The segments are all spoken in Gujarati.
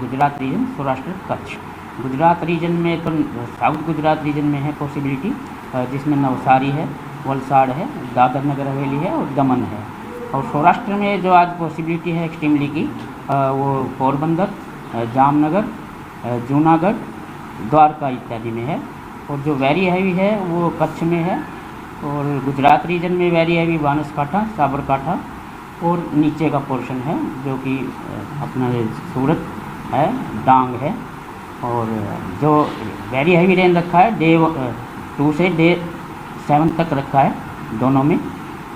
गुजरात रीजन सौराष्ट्र, कच्छ। गुजरात रीजन में तो साउथ गुजरात रीजन में है पॉसिबिलिटी जिसमें नवसारी है, वलसाड़ है, दादर नगर हवेली है और दमन है। और सौराष्ट्र में जो आज पॉसिबिलिटी है एक्सट्रीमली की वो पोरबंदर जामनगर जूनागढ़, द्वारका इत्यादि में है। और जो वेरी हैवी है, वो कच्छ में है। और गुजरात रीजन में वेरी हैवी बानसकाठा, साबरकाठा और नीचे का पोर्शन है, जो कि अपना सूरत है डांग है और जो वेरी हैवी रेन रखा है डे टू से डे सेवन तक रखा है दोनों में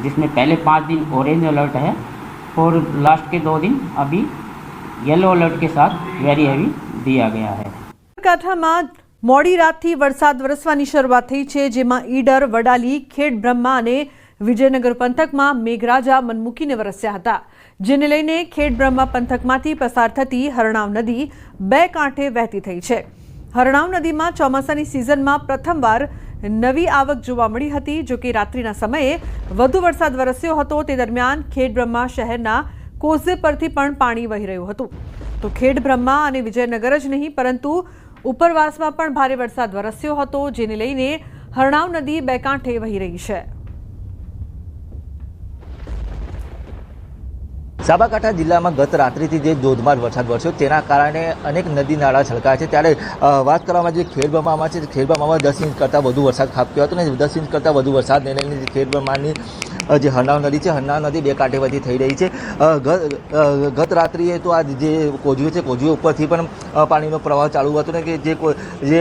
जिसमें पहले पाँच दिन ऑरेंज अलर्ट है और लास्ट के दो दिन अभी येलो अलर्ट के साथ वेरी हैवी दिया गया है સાબરકાંઠામાં મોડી રાતથી વરસાદ વરસવાની શરૂઆત થઈ છે જેમાં ઈડર વડાલી ખેડ બ્રહ્મા અને વિજયનગર પંથકમાં મેઘરાજા મનમૂકીને વરસ્યા હતા, જેને લઈને ખેડ બ્રહ્મા પંથકમાંથી પસાર થતી હરણાવ નદી બે કાંઠે વહેતી થઈ છે. હરણાવ નદીમાં ચોમાસાની સિઝનમાં પ્રથમવાર નવી આવક જોવા મળી હતી, જો કે રાત્રિના સમયે વધુ વરસાદ વરસ્યો હતો. તે દરમિયાન ખેડ બ્રહ્મા શહેરના કોઝે પરથી પણ પાણી વહી રહ્યું હતું. તો ખેડ બ્રહ્મા અને વિજયનગર જ નહીં, પરંતુ ઉપરવાસમાં પણ ભારે વરસાદ વરસ્યો હતો, જેને લઈને હરણાવ નદી બે કાંઠે વહી રહી છે. સાબરકાંઠા જિલ્લામાં ગત રાત્રિથી જે ધોધમાર વરસાદ વરસ્યો તેના કારણે અનેક નદી નાળા છલકાયા છે. ત્યારે વાત કરવામાં જે ખેડબ્રહ્મામાં છે, ખેડબ્રહ્મામાં દસ ઇંચ કરતાં વધુ વરસાદ ખાબક્યો હતો ને દસ ઇંચ કરતાં વધુ વરસાદને લઈને ખેડબ્રહ્માની જે હરનાવ નદી છે હરનાવ નદી બે કાંઠે વધી થઈ રહી છે. ગત રાત્રિએ તો આ જે કોજવે છે કોજવે ઉપરથી પણ પાણીનો પ્રવાહ ચાલુ હતો ને કે જે જે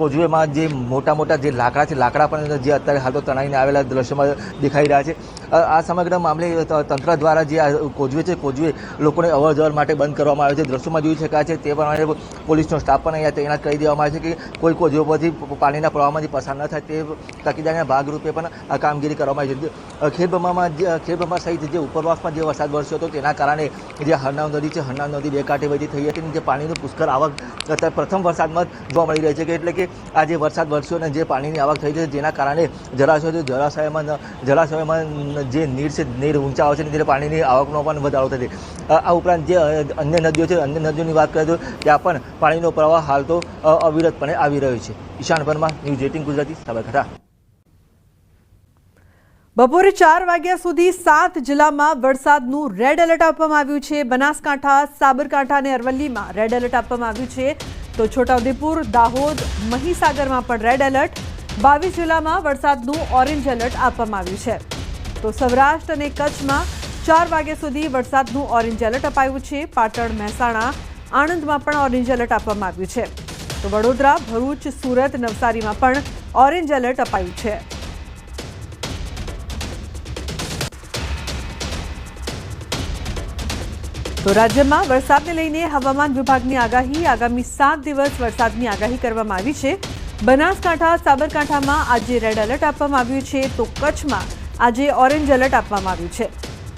કોજવેમાં જે મોટા મોટા જે લાકડા છે, લાકડા પણ જે અત્યારે હાલ તો તણાઈને આવેલા દ્રશ્યમાં દેખાઈ રહ્યા છે. આ સમગ્ર મામલે તંત્ર દ્વારા જે કોજવે છે, કોજવે લોકોને અવર માટે બંધ કરવામાં આવે છે. દ્રશ્યોમાં જોઈ શકાય છે તે પ્રમાણે પોલીસનો સ્ટાફ પણ અહીંયા તૈનાત કરી દેવામાં આવે છે કે કોઈ કોજવે પરથી પાણીના પ્રવાહમાંથી પસાર ન થાય તે તકેદારીના ભાગરૂપે પણ આ કામગીરી કરવામાં આવી છે. ખેડબ્રહ્મામાં ખેડબ્રહ્મા સહિત જે ઉપરવાસમાં જે વરસાદ વરસ્યો હતો તેના કારણે જે હરનાવ નદી છે, હરનાવ નદી બે કાંઠે વધી થઈ હતી જે પાણીનું પુષ્કળ આવક અત્યારે પ્રથમ વરસાદમાં જોવા મળી રહી છે કે એટલે કે આ જે વરસાદ વરસ્યો અને જે પાણીની આવક થઈ છે જેના કારણે જળાશયો જળાશયમાં જળાશયોમાં જે નીર છે, નીર ઊંચા આવે છે ત્યારે પાણીની આવકનો પણ વધારો થશે. આ ઉપરાંત જે અન્ય નદીઓ છે, અન્ય નદીઓની વાત કરીએ તો ત્યાં પણ પાણીનો પ્રવાહ હાલ તો અવિરતપણે આવી રહ્યો છે. Ishan Parmar news eighteen Gujarati, Sabarkantha. બપોરે ચાર વાગ્યા સુધી સાત જિલ્લામાં વરસાદનું રેડ એલર્ટ આપવામાં આવ્યું છે. બનાસકાંઠા, સાબરકાંઠા અને અરવલ્લીમાં રેડ એલર્ટ આપવામાં આવ્યું છે. તો છોટાઉદેપુર, દાહોદ, મહીસાગરમાં પણ રેડ એલર્ટ. બાવીસ જિલ્લામાં વરસાદનું ઓરેન્જ એલર્ટ આપવામાં આવ્યું છે. તો સૌરાષ્ટ્ર અને કચ્છમાં ચાર વાગ્યા સુધી વરસાદનું ઓરેન્જ એલર્ટ અપાયું છે. પાટણ, મહેસાણા, આણંદમાં પણ ઓરેન્જ એલર્ટ આપવામાં આવ્યું છે. તો વડોદરા, ભરૂચ, સુરત, નવસારીમાં પણ ઓરેન્જ એલર્ટ અપાયું છે. તો રાજ્યમાં વરસાદને લઈને હવામાન વિભાગની આગાહી. આગામી સાત દિવસ વરસાદની આગાહી કરવામાં આવી છે. બનાસકાંઠા, સાબરકાંઠામાં આજે રેડ એલર્ટ આપવામાં આવ્યું છે. તો કચ્છમાં આજે ઓરેન્જ એલર્ટ આપવામાં આવ્યું છે.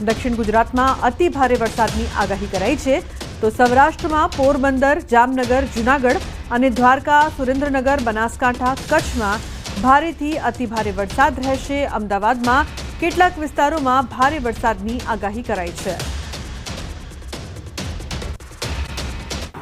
દક્ષિણ ગુજરાતમાં અતિ ભારે વરસાદની આગાહી કરાઈ છે. તો સૌરાષ્ટ્રમાં પોરબંદર, જામનગર, જૂનાગઢ અને દ્વારકા, સુરેન્દ્રનગર, બનાસકાંઠા, કચ્છમાં ભારેથી અતિ ભારે વરસાદ રહેશે. અમદાવાદમાં કેટલાક વિસ્તારોમાં ભારે વરસાદની આગાહી કરાઈ છે.